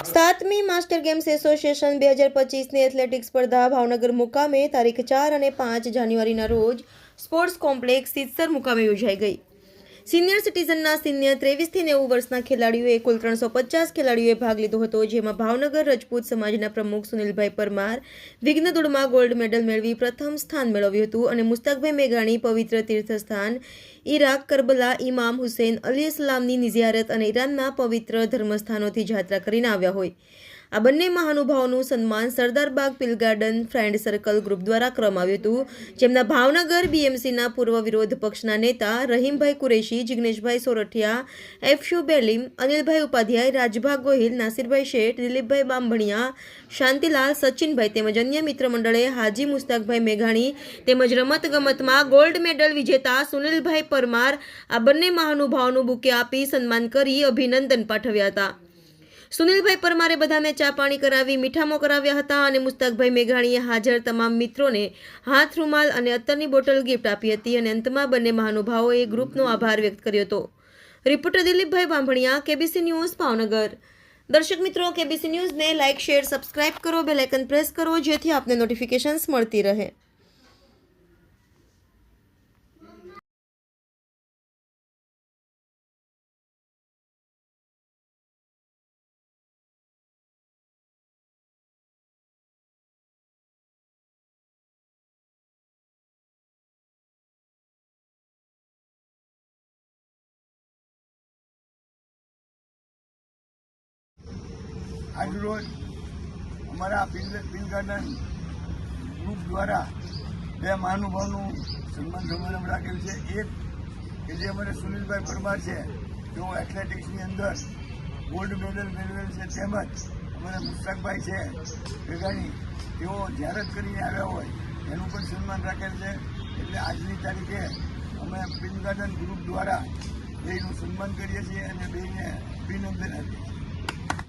સાતમી master games association બે હજાર પચીસની એથ્લેટિક સ્પર્ધા ભાવનગર મુકામે તારીખ ચાર અને પાંચ જાન્યુઆરીના રોજ સ્પોર્ટ્સ કોમ્પ્લેક્સ સિત્સર મુકામે યોજાઈ ગઈ. સિનિયર સિટીઝનના સિનિયર ત્રેવીસથી નેવું વર્ષના ખેલાડીઓએ કુલ ત્રણસો પચાસ ખેલાડીઓએ ભાગ લીધો હતો, જેમાં ભાવનગર, રજપૂત સમાજના પ્રમુખ સુનિલભાઈ પરમાર વિઘ્ન દોડમાં ગોલ્ડ મેડલ મેળવી પ્રથમ સ્થાન મેળવ્યું હતું અને મુસ્તાકભાઈ મેઘાણી પવિત્ર તીર્થસ્થાન ઈરાક, કરબલા ઇમામ હુસેન, અલી ઇસ્લામની નિઝિયારત અને ઈરાનના પવિત્ર ધર્મસ્થાનોથી જાત્રા કરીને આવ્યા હોય. આ બંને મહાનુભાવોનું સન્માન Sardar Baug Pil garden friend circle group દ્વારા કરવામાં હતું, જેમના ભાવનગર બીએમસીના પૂર્વ વિરોધ પક્ષના નેતા રહીમભાઈ કુરેશી, જિગ્નેશભાઈ સોરઠિયા, એફશુ બેલીમ, અનિલભાઈ ઉપાધ્યાય રાજભા ગોહિલ, નાસિરભાઈ શેઠ, દિલીપભાઈ બાંભણિયા, શાંતિલાલ સચિનભાઈ તેમજ અન્ય મિત્ર મંડળે હાજી મુસ્તાકભાઈ મેઘાણી તેમજ રમતગમતમાં ગોલ્ડ મેડલ વિજેતા સુનિલભાઈ પરમાર આ બંને મહાનુભાવોનું બુકે આપી સન્માન કરી અભિનંદન પાઠવ્યા હતા. સુનિલભાઈ પરમારે બધાને ચા પાણી કરાવી, મીઠામો કરાવ્યા હતા અને મુસ્તાકભાઈ મેઘાણીએ હાજર તમામ મિત્રોને હાથ રૂમાલ અને અત્તરની બોટલ ગિફ્ટ આપી હતી અને અંતમાં બંને મહાનુભાવોએ ગ્રુપનો આભાર વ્યક્ત કર્યો હતો. Reporter Dilipbhai Bambhaniya, KBC news, Bhavnagar. દર્શક મિત્રો, કેબીસી ન્યૂઝને લાઇક શેર, સબસ્ક્રાઇબ કરો, બેલ આઇકન પ્રેસ કરો, જેથી આપને નોટિફિકેશન્સ મળતી રહે. આજરોજ અમારા બિલ બિલ ગાર્ડન ગ્રુપ દ્વારા બે મહાનુભાવનું સન્માન સમારંભ રાખેલ છે. એક કે જે અમારે સુનિલભાઈ પરમાર છે, તેઓ એથ્લેટિક્સની અંદર ગોલ્ડ મેડલ મેળવેલ છે. તેમજ અમારા મુસ્તાકભાઈ છે ભેગાણી તેઓ જાહેરાત કરીને આવ્યા હોય, એનું પણ સન્માન રાખેલ છે. એટલે આજની તારીખે અમે બિલ ગાર્ડન ગ્રુપ દ્વારા બેનું સન્માન કરીએ છીએ અને બેને અભિનંદન આપીએ છીએ.